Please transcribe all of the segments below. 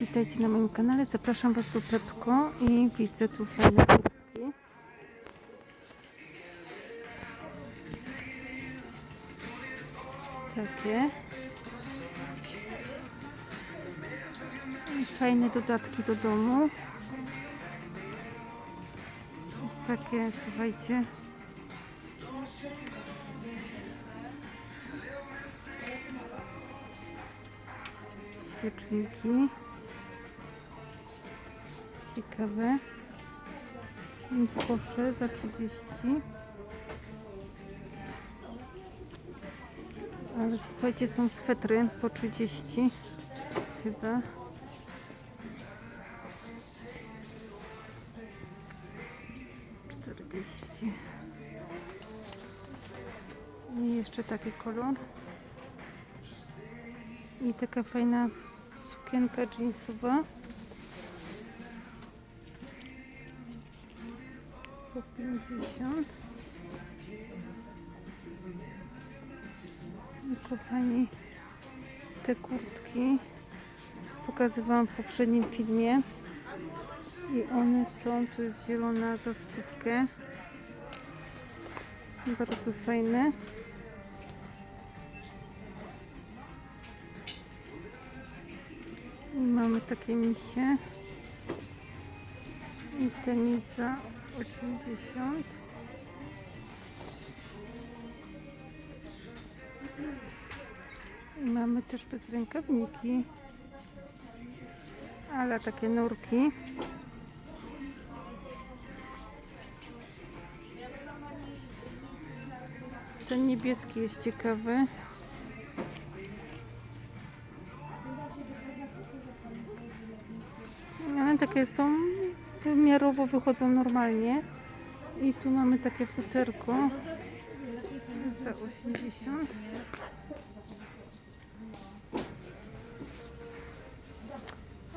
Witajcie na moim kanale, zapraszam Was do Pepko i widzę tu fajne kurtki. Takie. I Fajne dodatki do domu. Takie, słuchajcie. Świeczniki. Ciekawe. I Proszę za 30. Ale słuchajcie, są swetry po 30 chyba. I jeszcze taki kolor. I taka fajna sukienka jeansowa. Po 50. I kochani, te kurtki pokazywałam w poprzednim filmie. I one są, tu jest zielona za. Bardzo fajne. I mamy takie misie. I ten za 80. I mamy też bez rękawniki. Ale takie nurki. Ten niebieski jest ciekawy. One takie są wymiarowo wychodzą normalnie. I tu mamy takie futerko za 80.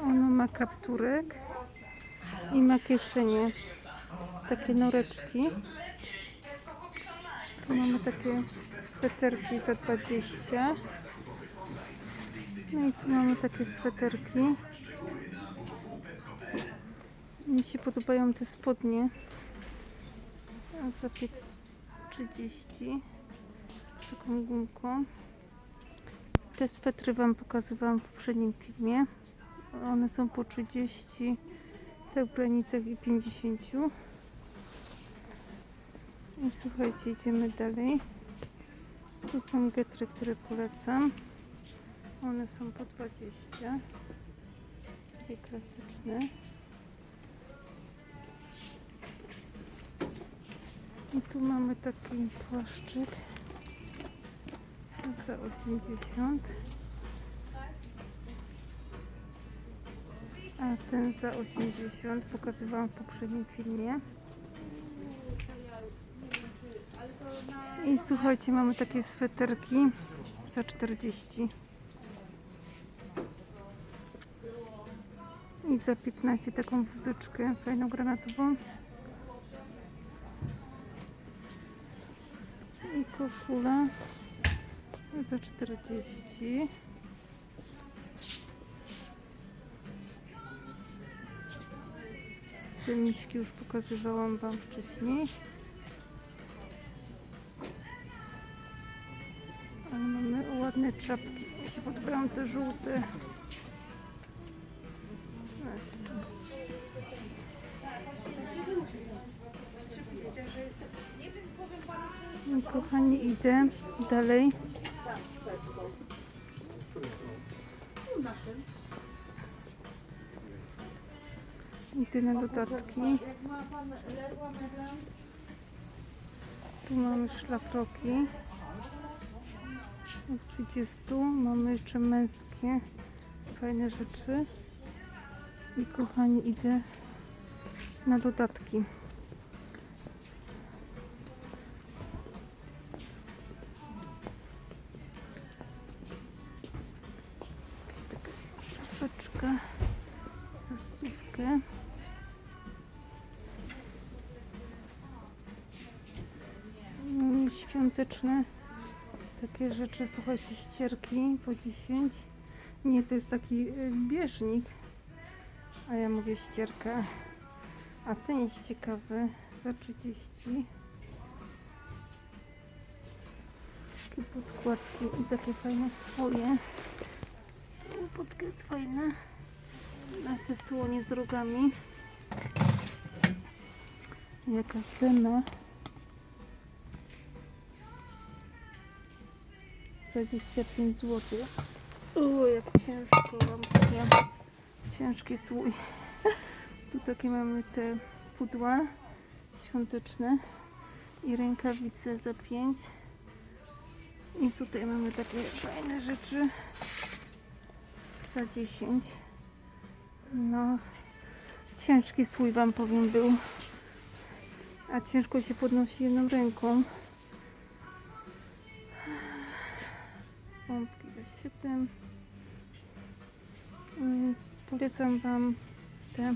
Ono ma kapturek i ma kieszenie. Takie noreczki. Tu mamy takie sweterki za 20. No i tu mamy takie sweterki. Mi się podobają te spodnie. Za pię- 30 taką gumką. Te swetry Wam pokazywałam w poprzednim filmie. One są po 30 te w granicach i 50. I słuchajcie, idziemy dalej. Tu są getry, które polecam. One są po 20. Takie klasyczne. I tu mamy taki płaszczyk za 80. A ten za 80 pokazywałam w poprzednim filmie. I słuchajcie, mamy takie sweterki za 40. I za 15 taką wózeczkę fajną granatową. I koszula za 40. Te miśki już pokazywałam Wam wcześniej. Ale mamy ładne czapki. Mi się podobają te żółte. Kochani, idę dalej. Idę na dodatki. Tu mamy szlafroki. Od 30 mamy jeszcze męskie fajne rzeczy. I kochani, idę na dodatki. Szapeczka za stówkę. Świąteczne takie rzeczy, słuchajcie, ścierki po 10. Nie, to jest taki y, bieżnik A ja mówię ścierka. A ten jest ciekawy. Za 30. Takie podkładki i takie fajne swoje. Podka jest fajna. Na te słonie z rogami. Jaka cena? 25 zł. O, jak ciężko wam powiem. Ciężki słój. Tu takie mamy te pudła świąteczne i rękawice za 5. I tutaj mamy takie fajne rzeczy za 10. No, ciężki słój wam powiem był. A ciężko się podnosi jedną ręką. Pompki za 7. Mm, Polecam Wam te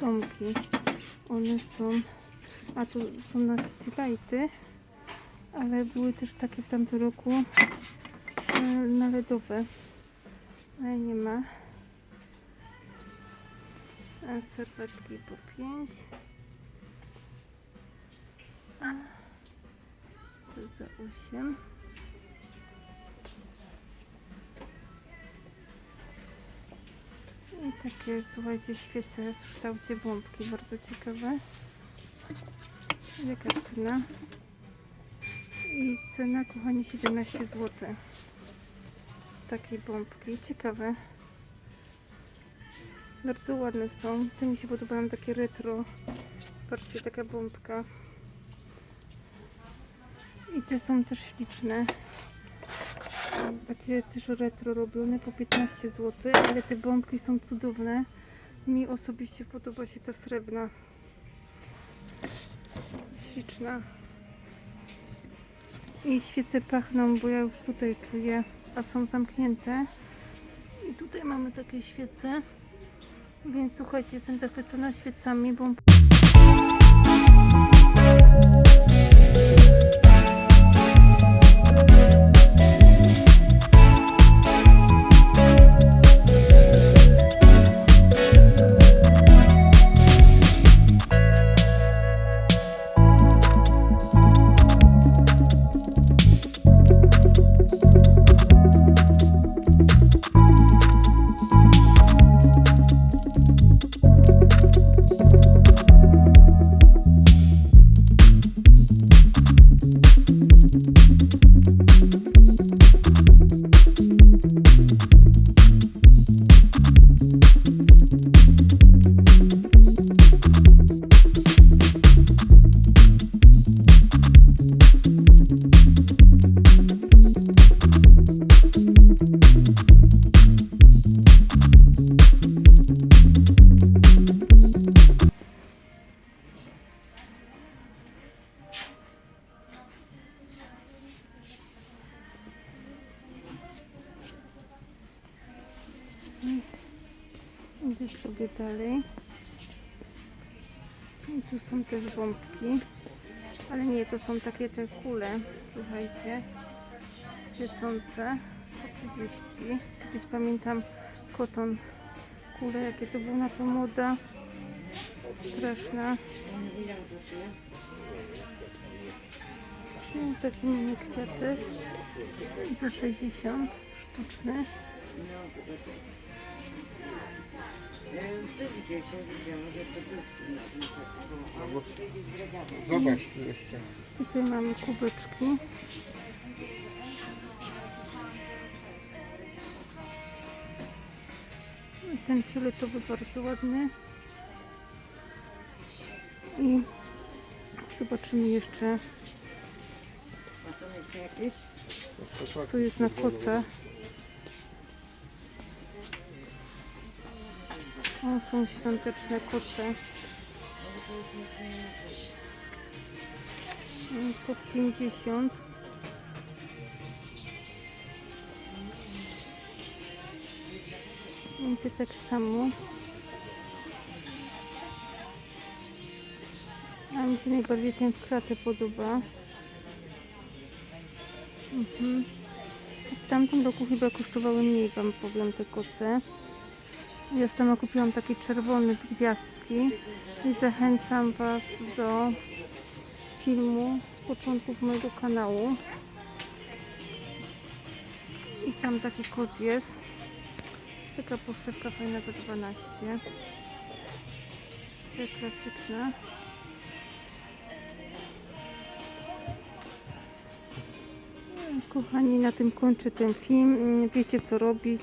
domki. One są, a tu są na lighty, ale były też takie w tamtym roku e, na LEDowe. Ale nie ma. A serwetki po 5. A to za 8. I takie, słuchajcie, świece w kształcie bombki, bardzo ciekawe. Jaka cena? I cena, kochani, 17 zł. Takiej bombki, ciekawe. Bardzo ładne są. Te mi się podobają, takie retro. Patrzcie, taka bombka. I te są też śliczne. Takie też retro robione po 15 zł, ale te bombki są cudowne. Mi osobiście podoba się ta srebrna. Śliczna. I świece pachną, bo ja już tutaj czuję, a są zamknięte. I tutaj mamy takie świece. Więc słuchajcie, jestem zachwycona świecami, bo dalej. I tu są też bombki. Ale nie, to są takie te kule, słuchajcie, świecące po 30. Kiedyś pamiętam koton, kule, jakie to było na to moda. Straszna. No, taki mini kwiatek za 60 sztuczny. Zobacz tu jeszcze. Tutaj mamy kubeczki. I Ten fioletowy bardzo ładny. I zobaczymy jeszcze, co jest na koce. O, są świąteczne koce. Mm, Po 50. I te tak samo. A mi się najbardziej ten w kratę podoba. Mhm. W tamtym roku chyba kosztowały mniej, wam powiem, te koce. Ja sama kupiłam takie czerwone gwiazdki i zachęcam Was do filmu z początków mojego kanału. I tam taki koc jest. Taka poszewka fajna za 12. Te klasyczne. Kochani, na tym kończę ten film. Wiecie co robić.